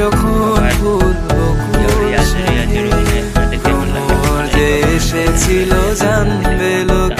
যখন ফুল এসেছিল জানবে লোক